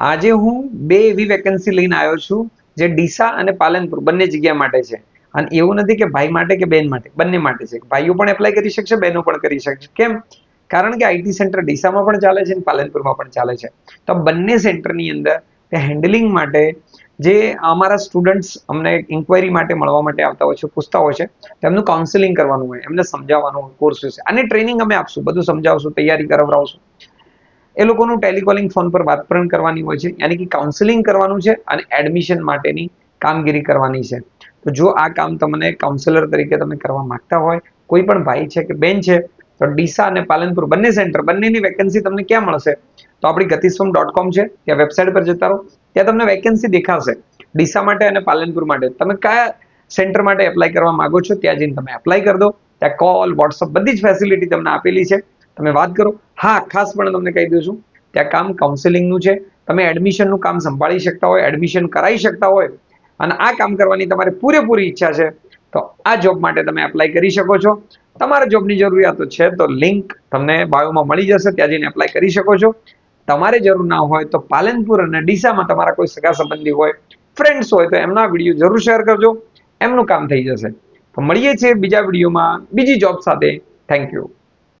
આજે હું બે એવી વેકેન્સી લઈને આવ્યો છું, જે ડીસા અને પાલનપુર બંને જગ્યા માટે છે. અને એવું નથી કે ભાઈ માટે કે બેન માટે, બંને માટે છે. ભાઈઓ પણ એપ્લાય કરી શકશે, બહેનો પણ કરી શકશે. કેમ? કારણ કે આઈટી સેન્ટર ડીસામાં પણ ચાલે છે અને પાલનપુરમાં પણ ચાલે છે. તો બંને સેન્ટરની અંદર તે હેન્ડલિંગ માટે જે અમારા સ્ટુડન્ટ્સ અમને ઇન્ક્વાયરી માટે મળવા માટે આવતા હોય છે, પૂછતા હોય છે, તેમનું કાઉન્સેલિંગ કરવાનું હોય, એમને સમજાવવાનું હોય કોર્સ વિશે અને ટ્રેનિંગ અમે આપશું, બધું સમજાવશું, તૈયારી કરાવડાવશું. એ લોકોનું ટેલિકોલિંગ ફોન પર વાત પણ કરવાની હોય છે, યાની કે કાઉન્સેલિંગ કરવાનું છે અને એડમિશન માટેની કામગીરી કરવાની છે. તો જો આ કામ તમને કાઉન્સેલર તરીકે તમે કરવા માંગતા હોય, કોઈ પણ ભાઈ છે કે બેન છે, તો ડીસા અને પાલનપુર બંને સેન્ટર, બંનેની વેકેન્સી તમને ક્યાં મળશે? તો આપણી ગતિસ્વમ ડોટ કોમ છે, ત્યાં વેબસાઇટ પર જતા રહો, ત્યાં તમને વેકેન્સી દેખાશે. ડીસા માટે અને પાલનપુર માટે. તમે કયા સેન્ટર માટે એપ્લાય કરવા માંગો છો, ત્યાં જઈને તમે એપ્લાય કરી દો. ત્યાં કોલ વોટ્સઅપ બધી જ ફેસિલિટી તમને આપેલી છે. તમે વાત કરો. હા, ખાસ પણ તમને કહી દઉં છું, ત્યાં કામ કાઉન્સેલિંગનું છે. તમે એડમિશનનું કામ સંભાળી શકતા હોય એડમિશન કરાવી શકતા હોય, અને આ કામ કરવાની તમારી પૂરેપૂરી ઈચ્છા છે, તો આ જોબ માટે તમે એપ્લાય કરી શકો છો. તમારા જોબની જરૂરિયાતો છે, તો લિંક તમને બાયોમાં મળી જશે, ત્યાં જઈને એપ્લાય કરી શકો છો. તમારે જરૂર ના હોય તો પાલનપુર અને ડીસામાં તમારા કોઈ સગા સંબંધી હોય ફ્રેન્ડ્સ હોય, તો એમના વીડિયો જરૂર શેર કરજો. એમનું કામ થઈ જશે. તો મળીએ છીએ બીજા વિડીયોમાં બીજી જોબ સાથે. Thank you